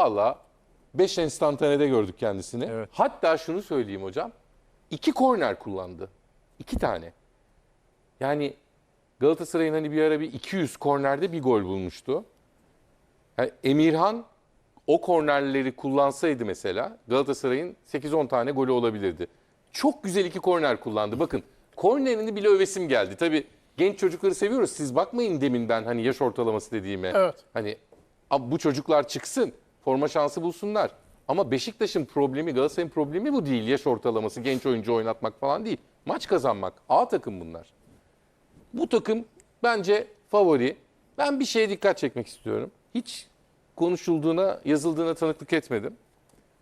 Valla 5 enstantanede gördük kendisini. Evet. Hatta şunu söyleyeyim hocam. iki korner kullandı. İki tane. Yani Galatasaray'ın hani bir ara bir 200 kornerde bir gol bulmuştu. Yani Emirhan o kornerleri kullansaydı mesela Galatasaray'ın 8-10 tane golü olabilirdi. Çok güzel iki korner kullandı. Bakın kornerini bile övesim geldi. Tabii genç çocukları seviyoruz. Siz bakmayın demin ben hani yaş ortalaması dediğime. Evet. Hani "Abi bu çocuklar çıksın, forma şansı bulsunlar. Ama Beşiktaş'ın problemi, Galatasaray'ın problemi bu değil. Yaş ortalaması, genç oyuncu oynatmak falan değil. Maç kazanmak. A takım bunlar. Bu takım bence favori. Ben bir şeye dikkat çekmek istiyorum. Hiç konuşulduğuna, yazıldığına tanıklık etmedim.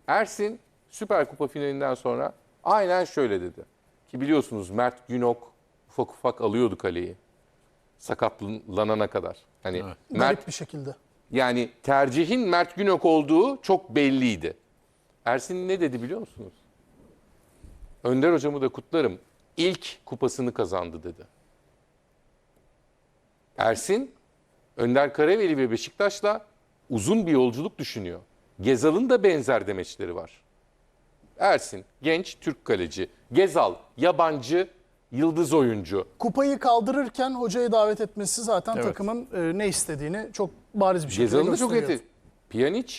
Ersin Süper Kupa finalinden sonra aynen şöyle dedi. Ki biliyorsunuz Mert Günok ufak ufak alıyordu kaleyi. Sakatlanana kadar. Hani Mert Garip bir şekilde. Yani tercihin Mert Günok olduğu çok belliydi. Ersin ne dedi biliyor musunuz? Önder hocamı da kutlarım. İlk kupasını kazandı dedi. Ersin, Önder Karaveli ve Beşiktaş'la uzun bir yolculuk düşünüyor. Gezal'ın da benzer demeçleri var. Ersin, genç Türk kaleci. Gezal, yabancı, yıldız oyuncu. Kupayı kaldırırken hocayı davet etmesi zaten Evet. takımın e, ne istediğini çok bariz bir şekilde Gezal'ın da çok gösteriyor. eti. Pjanic,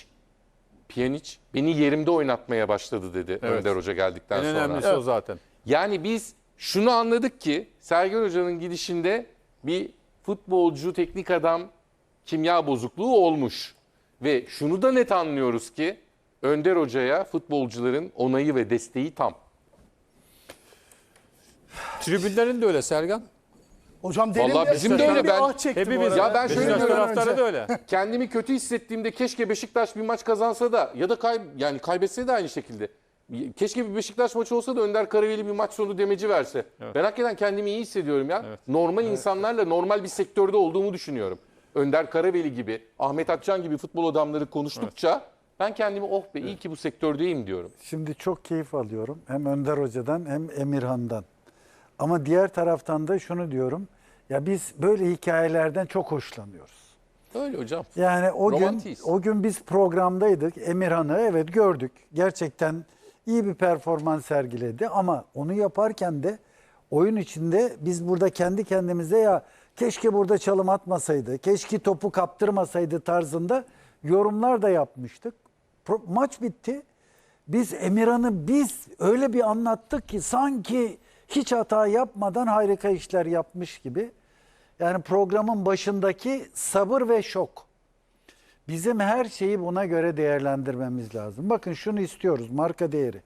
Pjanic beni yerimde oynatmaya başladı dedi Evet. Önder Hoca geldikten En sonra. önemlisi o zaten. Yani biz şunu anladık ki Sergen Hoca'nın gidişinde bir futbolcu, teknik adam kimya bozukluğu olmuş. Ve şunu da net anlıyoruz ki Önder Hoca'ya futbolcuların onayı ve desteği tam. Tribünlerin de öyle Sergen. Hocam derin Vallahi bir, bizim de derin öyle. bir Ben- ah çektim Hepimiz. Ya ben şöyle Beşiktaş diyorum taraftarı da öyle. Kendimi kötü hissettiğimde keşke Beşiktaş bir maç kazansa da ya da kay, yani kaybetse de aynı şekilde. Keşke bir Beşiktaş maçı olsa da Önder Karaveli bir maç sonu demeci verse. Ben hakikaten kendimi iyi hissediyorum ya. Normal insanlarla normal bir sektörde olduğumu düşünüyorum. Önder Karaveli gibi, Ahmet Akçan gibi futbol adamları konuştukça ben kendimi oh be iyi ki bu sektördeyim diyorum. Şimdi çok keyif alıyorum. Hem Önder Hoca'dan hem Emirhan'dan. Ama diğer taraftan da şunu diyorum. Ya biz böyle hikayelerden çok hoşlanıyoruz. Öyle hocam. Yani o Romantiyiz. gün o gün biz programdaydık. Emirhan'ı evet gördük. Gerçekten iyi bir performans sergiledi ama onu yaparken de oyun içinde biz burada kendi kendimize ya keşke burada çalım atmasaydı, keşke topu kaptırmasaydı tarzında yorumlar da yapmıştık. Pro- maç bitti. Biz Emirhan'ı biz öyle bir anlattık ki sanki hiç hata yapmadan harika işler yapmış gibi. Yani programın başındaki sabır ve şok. Bizim her şeyi buna göre değerlendirmemiz lazım. Bakın şunu istiyoruz marka değeri.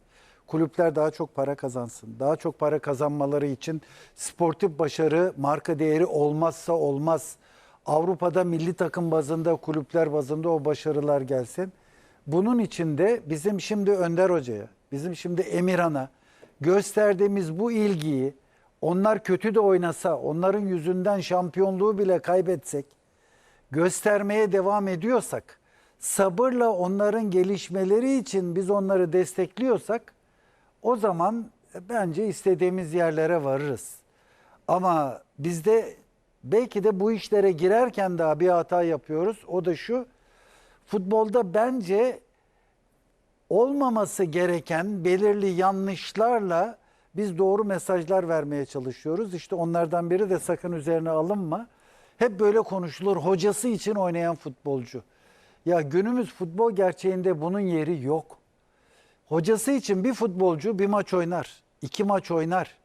Kulüpler daha çok para kazansın. Daha çok para kazanmaları için sportif başarı marka değeri olmazsa olmaz. Avrupa'da milli takım bazında, kulüpler bazında o başarılar gelsin. Bunun için de bizim şimdi Önder Hoca'ya, bizim şimdi Emirhan'a gösterdiğimiz bu ilgiyi onlar kötü de oynasa, onların yüzünden şampiyonluğu bile kaybetsek, göstermeye devam ediyorsak, sabırla onların gelişmeleri için biz onları destekliyorsak, o zaman bence istediğimiz yerlere varırız. Ama bizde belki de bu işlere girerken daha bir hata yapıyoruz. O da şu, futbolda bence olmaması gereken belirli yanlışlarla biz doğru mesajlar vermeye çalışıyoruz. İşte onlardan biri de sakın üzerine alınma. Hep böyle konuşulur. Hocası için oynayan futbolcu. Ya günümüz futbol gerçeğinde bunun yeri yok. Hocası için bir futbolcu bir maç oynar, iki maç oynar,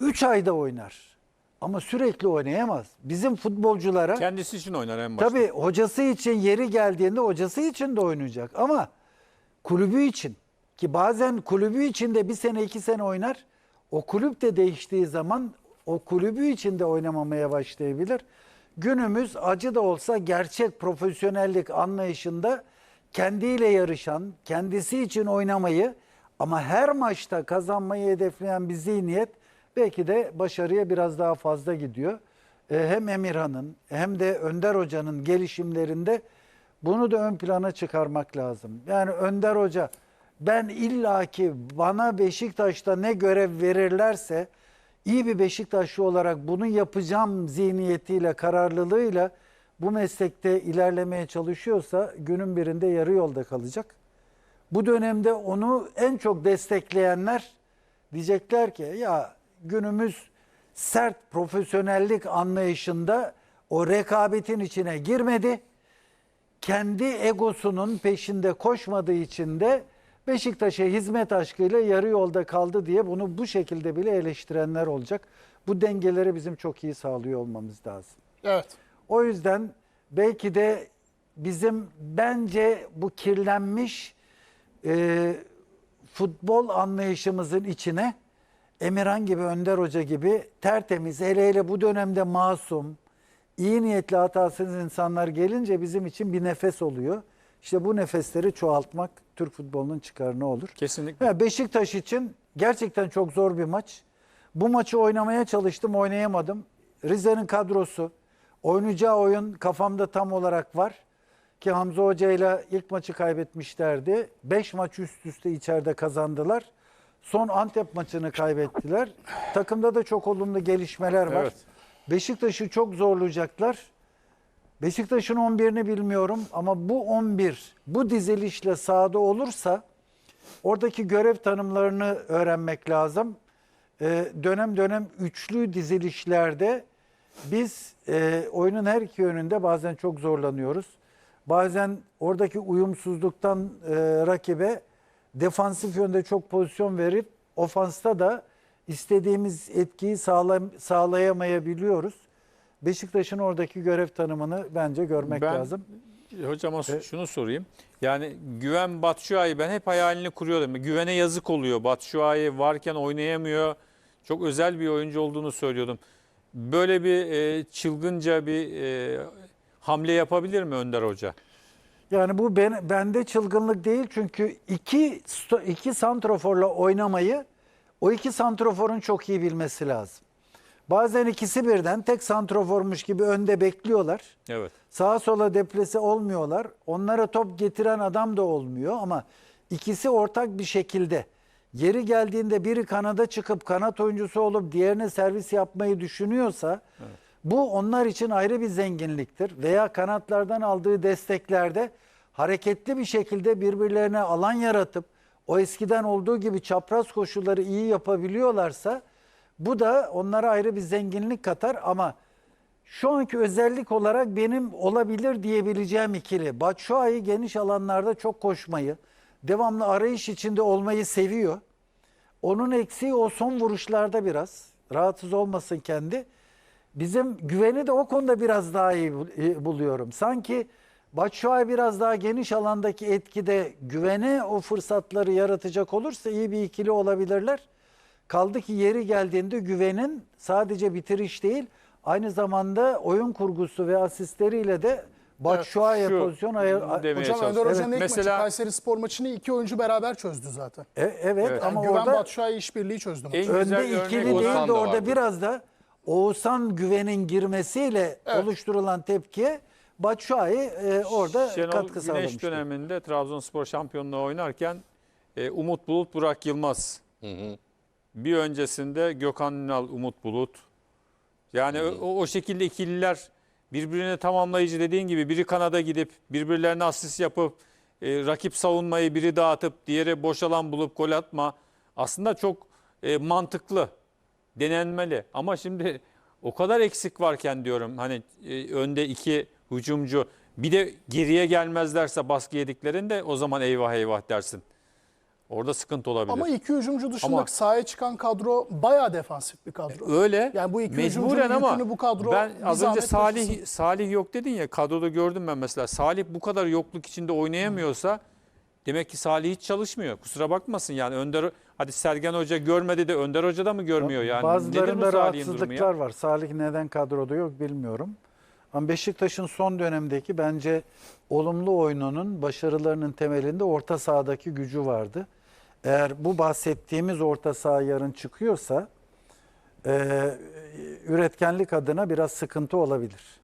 üç ayda oynar. Ama sürekli oynayamaz. Bizim futbolculara Kendisi için oynar en başta. Tabii hocası için yeri geldiğinde hocası için de oynayacak ama kulübü için ki bazen kulübü için de bir sene iki sene oynar. O kulüp de değiştiği zaman o kulübü için de oynamamaya başlayabilir. Günümüz acı da olsa gerçek profesyonellik anlayışında kendiyle yarışan, kendisi için oynamayı ama her maçta kazanmayı hedefleyen bir zihniyet belki de başarıya biraz daha fazla gidiyor. E, Hem Emirhan'ın hem de Önder Hoca'nın gelişimlerinde bunu da ön plana çıkarmak lazım. Yani Önder Hoca ben illaki bana Beşiktaş'ta ne görev verirlerse iyi bir Beşiktaşlı olarak bunu yapacağım zihniyetiyle, kararlılığıyla bu meslekte ilerlemeye çalışıyorsa günün birinde yarı yolda kalacak. Bu dönemde onu en çok destekleyenler diyecekler ki ya günümüz sert profesyonellik anlayışında o rekabetin içine girmedi. Kendi egosunun peşinde koşmadığı için de Beşiktaş'a hizmet aşkıyla yarı yolda kaldı diye bunu bu şekilde bile eleştirenler olacak. Bu dengeleri bizim çok iyi sağlıyor olmamız lazım. Evet. O yüzden belki de bizim bence bu kirlenmiş e, futbol anlayışımızın içine Emirhan gibi, Önder Hoca gibi tertemiz, hele hele bu dönemde masum, iyi niyetli hatasız insanlar gelince bizim için bir nefes oluyor. İşte bu nefesleri çoğaltmak Türk futbolunun çıkarına olur. Kesinlikle. Beşiktaş için gerçekten çok zor bir maç. Bu maçı oynamaya çalıştım, oynayamadım. Rize'nin kadrosu, oynayacağı oyun kafamda tam olarak var. Ki Hamza Hoca ile ilk maçı kaybetmişlerdi. 5 maç üst üste içeride kazandılar. Son Antep maçını kaybettiler. Takımda da çok olumlu gelişmeler var. Evet. Beşiktaş'ı çok zorlayacaklar. Beşiktaş'ın 11'ini bilmiyorum ama bu 11 bu dizilişle sahada olursa oradaki görev tanımlarını öğrenmek lazım. Ee, dönem dönem üçlü dizilişlerde biz e, oyunun her iki yönünde bazen çok zorlanıyoruz. Bazen oradaki uyumsuzluktan e, rakibe defansif yönde çok pozisyon verip ofansta da istediğimiz etkiyi sağla, sağlayamayabiliyoruz. Beşiktaş'ın oradaki görev tanımını bence görmek Ben- lazım. Hocama şunu sorayım. Yani Güven Batshuayi ben hep hayalini kuruyordum. Güven'e yazık oluyor. Batshuayi varken oynayamıyor. Çok özel bir oyuncu olduğunu söylüyordum. Böyle bir e, çılgınca bir e, hamle yapabilir mi Önder Hoca? Yani bu ben, bende çılgınlık değil çünkü iki iki santroforla oynamayı o iki santroforun çok iyi bilmesi lazım. Bazen ikisi birden tek santroformuş gibi önde bekliyorlar. Evet. Sağa sola deplese olmuyorlar. Onlara top getiren adam da olmuyor ama ikisi ortak bir şekilde yeri geldiğinde biri kanada çıkıp kanat oyuncusu olup diğerine servis yapmayı düşünüyorsa bu onlar için ayrı bir zenginliktir. Veya kanatlardan aldığı desteklerde hareketli bir şekilde birbirlerine alan yaratıp o eskiden olduğu gibi çapraz koşulları iyi yapabiliyorlarsa bu da onlara ayrı bir zenginlik katar ama şu anki özellik olarak benim olabilir diyebileceğim ikili. Batshuayi geniş alanlarda çok koşmayı, devamlı arayış içinde olmayı seviyor. Onun eksiği o son vuruşlarda biraz. Rahatsız olmasın kendi. Bizim güveni de o konuda biraz daha iyi iyi buluyorum. Sanki Batshuayi biraz daha geniş alandaki etkide güvene o fırsatları yaratacak olursa iyi bir ikili olabilirler. Kaldı ki yeri geldiğinde güvenin sadece bitiriş değil, aynı zamanda oyun kurgusu ve asistleriyle de Batshuayi'ye şu pozisyon ayır. demeye Hocam Önder çalışıyorum. Hoca'nın ilk Mesela- maçı Kayseri Spor maçını iki oyuncu beraber çözdü zaten. E, evet, Evet. ama Güven orada Batshuayi işbirliği çözdü maçı. En güzel önde örnek ikili Oğuzhan değil de da orada vardı. biraz da Oğuzhan güvenin girmesiyle Evet. oluşturulan tepkiye Batshuayi e, orada Şenol katkı Güneş sağlamıştı. döneminde Trabzonspor şampiyonluğu oynarken e, Umut Bulut, Burak Yılmaz. Bir öncesinde Gökhan Ünal, Umut Bulut. Yani o, o şekilde ikililer birbirini tamamlayıcı dediğin gibi biri kanada gidip birbirlerine asist yapıp e, rakip savunmayı biri dağıtıp diğeri boş alan bulup gol atma. Aslında çok e, mantıklı, denenmeli. Ama şimdi o kadar eksik varken diyorum hani e, önde iki hücumcu bir de geriye gelmezlerse baskı yediklerinde o zaman eyvah eyvah dersin. Orada sıkıntı olabilir. Ama iki hücumcu dışında Ama- sahaya çıkan kadro bayağı defansif bir kadro. Öyle. Yani bu iki mecburen ama bu kadro ben az önce Salih taşısın. Salih yok dedin ya kadroda gördüm ben mesela. Salih bu kadar yokluk içinde oynayamıyorsa demek ki Salih hiç çalışmıyor. Kusura bakmasın yani Önder hadi Sergen Hoca görmedi de Önder Hoca da mı görmüyor yani? Bazılarında rahatsızlıklar var. Salih neden kadroda yok bilmiyorum. Ama Beşiktaş'ın son dönemdeki bence olumlu oyununun başarılarının temelinde orta sahadaki gücü vardı. Eğer bu bahsettiğimiz orta saha yarın çıkıyorsa e, üretkenlik adına biraz sıkıntı olabilir.